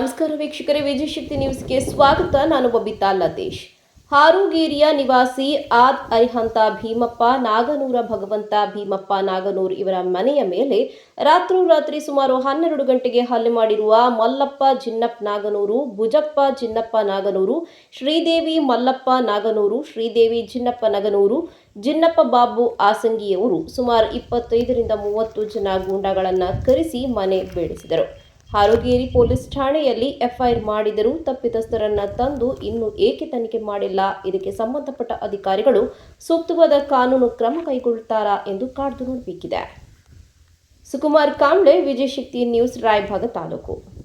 ನಮಸ್ಕಾರ ವೀಕ್ಷಕರೇ ವಿಜಯಶಕ್ತಿ ನ್ಯೂಸ್ಗೆ ಸ್ವಾಗತ. ನಾನು ಬಬಿತಾ ಲತೇಶ್. ಹಾರುಗೇರಿಯ ನಿವಾಸಿ ಆದ್ ಅರಿಹಂತ ಭೀಮಪ್ಪ, ನಾಗನೂರ ಭಗವಂತ ಭೀಮಪ್ಪ ನಾಗನೂರ್ ಇವರ ಮನೆಯ ಮೇಲೆ ರಾತ್ರೋರಾತ್ರಿ ಸುಮಾರು ಹನ್ನೆರಡು ಗಂಟೆಗೆ ಹಲ್ಲೆ ಮಾಡಿರುವ ಮಲ್ಲಪ್ಪ ಜಿನ್ನಪ್ಪ ನಾಗನೂರು, ಭುಜಪ್ಪ ಜಿನ್ನಪ್ಪ ನಾಗನೂರು, ಶ್ರೀದೇವಿ ಮಲ್ಲಪ್ಪ ನಾಗನೂರು, ಶ್ರೀದೇವಿ ಜಿನ್ನಪ್ಪ ನಗನೂರು ಜಿನ್ನಪ್ಪ ಬಾಬು ಆಸಂಗಿಯವರು ಸುಮಾರು ಇಪ್ಪತ್ತೈದರಿಂದ ಮೂವತ್ತು ಜನ ಗೂಂಡಗಳನ್ನು ಕರೆಸಿ ಮನೆ ಬೇಡಿಸಿದರು. ಹಾರೋಗೇರಿ ಪೊಲೀಸ್ ಠಾಣೆಯಲ್ಲಿ ಎಫ್ಐಆರ್ ಮಾಡಿದರೂ ತಪ್ಪಿತಸ್ಥರನ್ನ ತಂದು ಇನ್ನೂ ಏಕೆ ತನಿಖೆ ಮಾಡಿಲ್ಲ? ಇದಕ್ಕೆ ಸಂಬಂಧಪಟ್ಟ ಅಧಿಕಾರಿಗಳು ಸೂಕ್ತವಾದ ಕಾನೂನು ಕ್ರಮ ಕೈಗೊಳ್ಳುತ್ತಾರಾ ಎಂದು ಕಾಡ್ದು ನೋಡಬೇಕಿದೆ. ಸುಕುಮಾರ್ ಕಾಂಬ್ಳೆ ವಿಜಯಶಕ್ತಿ ನ್ಯೂಸ್, ರಾಯಭಾಗ ತಾಲೂಕು.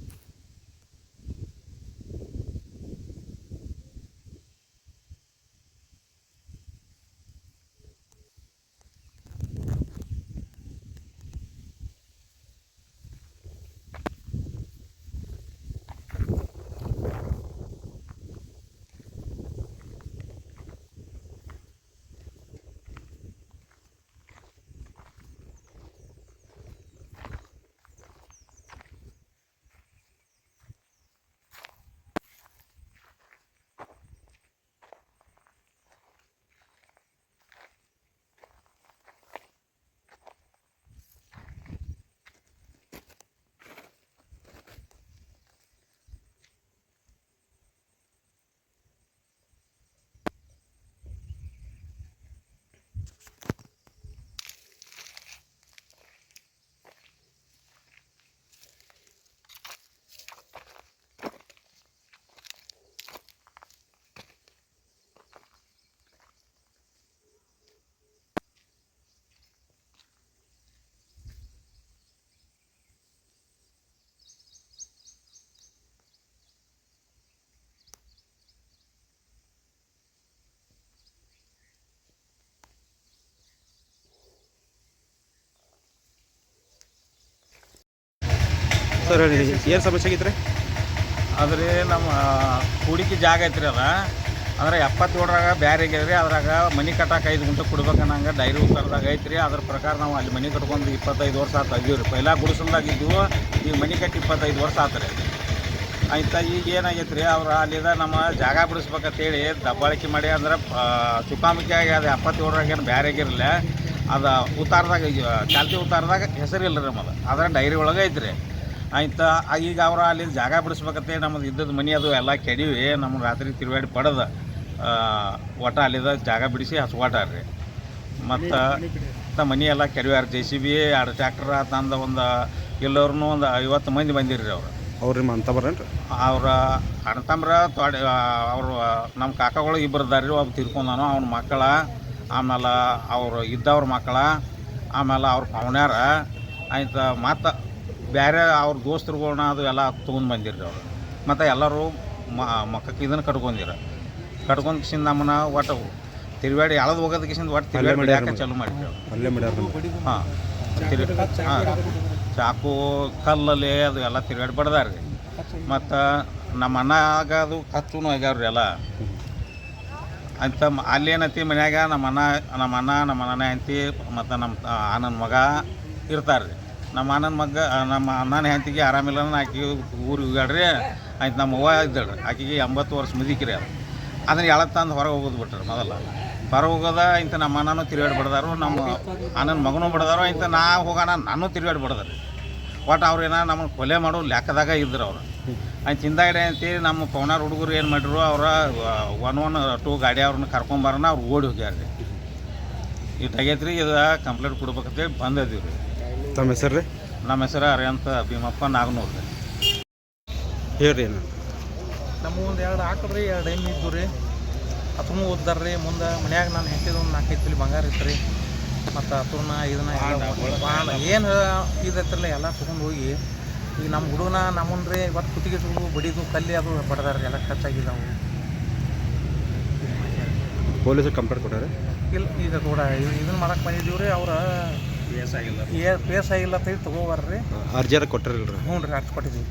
ಸರ್ ಏನು ಸಮಸ್ಯೆ ಆಗಿತ್ತು ರೀ ಅದ್ರಿ ನಮ್ಮ ಹೂಡಿಕೆ ಜಾಗ ಐತ್ರಿ ಅದ. ಅಂದ್ರೆ ಎಪ್ಪತ್ತೇಳರಾಗ ಬ್ಯಾರೆ ರೀ ಅದ್ರಾಗ ಮನಿ ಕಟ್ಟಕ್ಕೆ ಐದು ಗುಂಟೆ ಕೊಡ್ಬೇಕನ್ನಂಗೆ ಡೈರಿ ಉತ್ತರದಾಗ ಐತ್ರಿ. ಅದ್ರ ಪ್ರಕಾರ ನಾವು ಅಲ್ಲಿ ಮನೆ ಕಟ್ಕೊಂಡು ಇಪ್ಪತ್ತೈದು ವರ್ಷ ಆತ ಅದೀವಿ ರೀ ಪೈಲ ಗುಡಿಸಲ್ದಾಗ ಇದ್ವು ಈಗ ಮನೆ ಕಟ್ಟಿ ಇಪ್ಪತ್ತೈದು ವರ್ಷ ಆತ್ರಿ. ಆಯ್ತಾ, ಈಗ ಏನಾಗೈತೆ ರೀ ಅವ್ರು ಅಲ್ಲಿದ ನಮ್ಮ ಜಾಗ ಬಿಡಿಸ್ಬೇಕಂತೇಳಿ ದಬ್ಬಾಳಿಕೆ ಮಾಡಿ ಅಂದ್ರೆ ಚುಕಾಮಿಕಾಗಿ ಅದು ಎಪ್ಪತ್ತೇಳರಾಗ ಏನು ಬ್ಯಾರೆ ಆಗಿರಲಿಲ್ಲ. ಅದು ಉತ್ತಾರದಾಗ ಚಾಲ್ತಿ ಉತ್ತಾರದಾಗ ಹೆಸರಿಲ್ಲ ರೀ ನಮ್ಮದು. ಅದ್ರ ಡೈರಿ ಒಳಗೆ ಐತ್ರಿ. ಆಯ್ತಾ? ಈಗ ಅವ್ರು ಅಲ್ಲಿ ಜಾಗ ಬಿಡಿಸ್ಬೇಕತ್ತೆ ನಮ್ದು ಇದ್ದದ್ದು ಮನೆ ಅದು ಎಲ್ಲ ಕೆಡಿವಿ. ನಮ್ಮ ರಾತ್ರಿ ತಿರುಗಾಡಿ ಪಡೆದ. ಒಟ ಅಲ್ಲಿದ ಜಾಗ ಬಿಡಿಸಿ ರೀ ಮತ್ತು ಮನೆ ಎಲ್ಲ ಕೆಡವ್ಯಾರ. ಜೆ ಸಿ ಬಿ ಎರಡು ಟ್ಯಾಕ್ಟ್ರ ತಂದು ಒಂದು ಎಲ್ಲರೂ ಒಂದು ಐವತ್ತು ಮಂದಿ ಬಂದಿರ್ರಿ ಅವರು. ಅವ್ರು ನಿಮ್ಮ ಅವ್ರ ಅಣ್ಣತಮ್ರ ತೊಡೆ ಅವರು ನಮ್ಮ ಕಾಕಗಳು ಇಬ್ಬರು ರೀ ಒಬ್ಬ ತಿರ್ಕೊಂಡಾನು ಅವ್ನ ಮಕ್ಕಳ ಆಮೇಲೆ ಅವರು ಇದ್ದವ್ರ ಮಕ್ಕಳ ಆಮೇಲೆ ಅವ್ರ ಪವನ್ಯಾರ. ಆಯ್ತು? ಮತ್ತು ಬೇರೆ ಅವ್ರ ದೋಸ್ತರುಗಳ್ನ ಅದು ಎಲ್ಲ ತೊಗೊಂಡು ಬಂದಿರಿ ಅವರು. ಮತ್ತು ಎಲ್ಲರೂ ಮಕ್ಕಕ್ಕೆ ಇದನ್ನು ಕಟ್ಕೊಂಡಿರ. ಕಟ್ಕೊಂಡ್ ಕಿಸಿಂದ ನಮ್ಮನ್ನ ಒಟ್ಟು ತಿರುಗಾಡಿ ಎಳದು ಹೋಗೋದಕ್ಕೆ ಕಿಸಿಂದ ಒಟ್ಟು ತಿರುಗಾಡಿ ಯಾಕೆ ಚಾಲು ಮಾಡ್ಯಾರ ಹಾಂ ತಿರು ಹಾಂ. ಚಾಕು ಕಲ್ಲಲ್ಲಿ ಅದು ಎಲ್ಲ ತಿರುಗಾಡಿ ಬಡ್ದಾರ್ರಿ ಮತ್ತು ನಮ್ಮ ಅಣ್ಣಾಗ ಅದು ಕಚ್ಚುನು ಆಗ್ಯಾವ್ರಿ ಎಲ್ಲ. ಅಂತ ಅಲ್ಲೇನತಿ ಮನ್ಯಾಗ ನಮ್ಮ ಅಣ್ಣ ನಮ್ಮ ಅಣ್ಣ ನಮ್ಮ ಅಣ್ಣನ ಹೆಂಡತಿ ಮತ್ತು ನಮ್ಮ ಅಣ್ಣನ ಮಗ ಇರ್ತಾರೆ ರೀ ನಮ್ಮ ಅಣ್ಣನ ಮಗ ನಮ್ಮ ಅಣ್ಣನ ಹೆಂಡತಿಗೆ ಆರಾಮಿಲ್ಲ ಆಕಿ ಊರಿಗೆ ಹೋಗ್ಯಾಡ್ರಿ ಆಯ್ತು, ನಮ್ಮ ಅವ್ವ ಇದ್ದಾಳ್ರಿ ಆಕೆಗೆ ಎಂಬತ್ತು ವರ್ಷ ಮುದಿಕ್ರಿ ಅದು ಅದನ್ನ ಎಳ ತಂದು ಹೊರಗೆ ಹೋಗೋದು ಬಿಟ್ರಿ ಮೊದಲ. ಹೊರಗೆ ಹೋಗೋದ ಇಂಥ ನಮ್ಮ ಅಣ್ಣನೂ ತಿರುಗಾಡಿ ಬಿಡ್ದಾರು, ನಮ್ಮ ಅಣ್ಣನ ಮಗನೂ ಬಿಡ್ದಾರು ಇಂಥ ನಾ ಹೋಗೋಣ ನಾನು ತಿರುಗಾಡಿ ಬಿಡ್ದಾರೆ. ಒಟ್ಟು ಅವ್ರು ಏನೋ ನಮ್ಮನ್ನು ಕೊಲೆ ಮಾಡೋ ಲೆಕ್ಕದಾಗ ಇದ್ರು ಅವರು. ಆಯ್ತು ಹಿಂದಾಗಡೆ ಅಂತೇಳಿ ನಮ್ಮ ಪವನಾರ್ ಹುಡುಗರು ಏನು ಮಾಡಿದ್ರು, ಅವರ ಒನ್ ಒನ್ ಟೂ ಗಾಡಿ ಅವ್ರನ್ನ ಕರ್ಕೊಂಬರೋಣ ಅವ್ರು ಓಡಿ ಹೋಗ್ಯಾರ್ರಿ. ಇಟ್ಟು ಆಗೈತೆ ರೀ ಇದು ಕಂಪ್ಲೇಂಟ್ ಕೊಡ್ಬೇಕಂತೇಳಿ ಬಂದದೀವಿ ರೀ ತಮ್ಮ ಹೆಸರು ರೀ ನಮ್ಮ ಹೆಸರು ಅರಿಯಂತ ಭೀಮಪ್ಪ ನಾಗನೂರು ರೀ. ಹೇಳ್ರಿ ಏನು ನಮ್ಮ ಒಂದು ಎರಡು ಹಾಕಿದ್ರಿ ಎರಡು ಎಮ್ಮೆ ಇದ್ದು ರೀ. ಅತನು ಓದ್ದಾರ ರೀ. ಮುಂದೆ ಮನ್ಯಾಗ ನಾನು ಹೆಂಡತಿದ ಒಂದು ನಾಲ್ಕೈದು ತಿಳಿ ಬಂಗಾರ ಇತ್ತು ರೀ ಮತ್ತು ಅದನ್ನ ಇದನ್ನ ಏನು ಇದೈತ್ರಲ್ಲ ಎಲ್ಲ ತೊಗೊಂಡು ಹೋಗಿ. ಈಗ ನಮ್ಮ ಹುಡುಗನ ನಮ್ಮನ್ನ ರೀ ಇವತ್ತು ಕುತ್ತಿಗೆ ಸುಡು ಬಡಿದು ಕಲ್ಲಿ ಅದು ಬಡ್ದಾರ ಎಲ್ಲ ಖರ್ಚಾಗಿದ್ದಾವೆ ಪೊಲೀಸರು ಕಂಪ್ಲೇಂಟ್ ಕೊಟ್ಟಾರೆ? ಇಲ್ಲ ಈಗ ಕೂಡ ಇದನ್ನ ಮಾಡಕ್ಕೆ ಬಂದಿದ್ದೀವಿ ರೀ ಅವ್ರ. ಏ ಪೇಸ್ ಆಗಿಲ್ಲ ಅಂತ ತೊಗೋಬಾರ್ರಿ. ಅರ್ಜಿಯಾರ ಕೊಟ್ಟಿರಲ್ರಿ? ಹ್ಞೂ ರೀ ಅರ್ಜಿ ಕೊಟ್ಟಿದ್ದೀವಿ.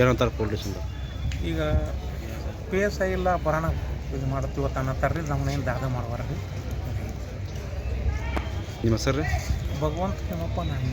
ಏನಂತಾರೆ ಪೊಲೀಸಿಂದ ಈಗ ಪೇಸ್ ಆಗಿಲ್ಲ ಬರೋಣ. ಇದು ಮಾಡ್ತೀವಿ ಅನ್ನತ್ತಾರ ರೀ ನಮ್ಮನ್ನೇನು ದಾದ ಮಾಡಬಾರ್ರಿ. ನಿಮ್ಮ ಹೆಸರು ರೀ? ಭಗವಂತ ನಿಮ್ಮಪ್ಪ ನಾನು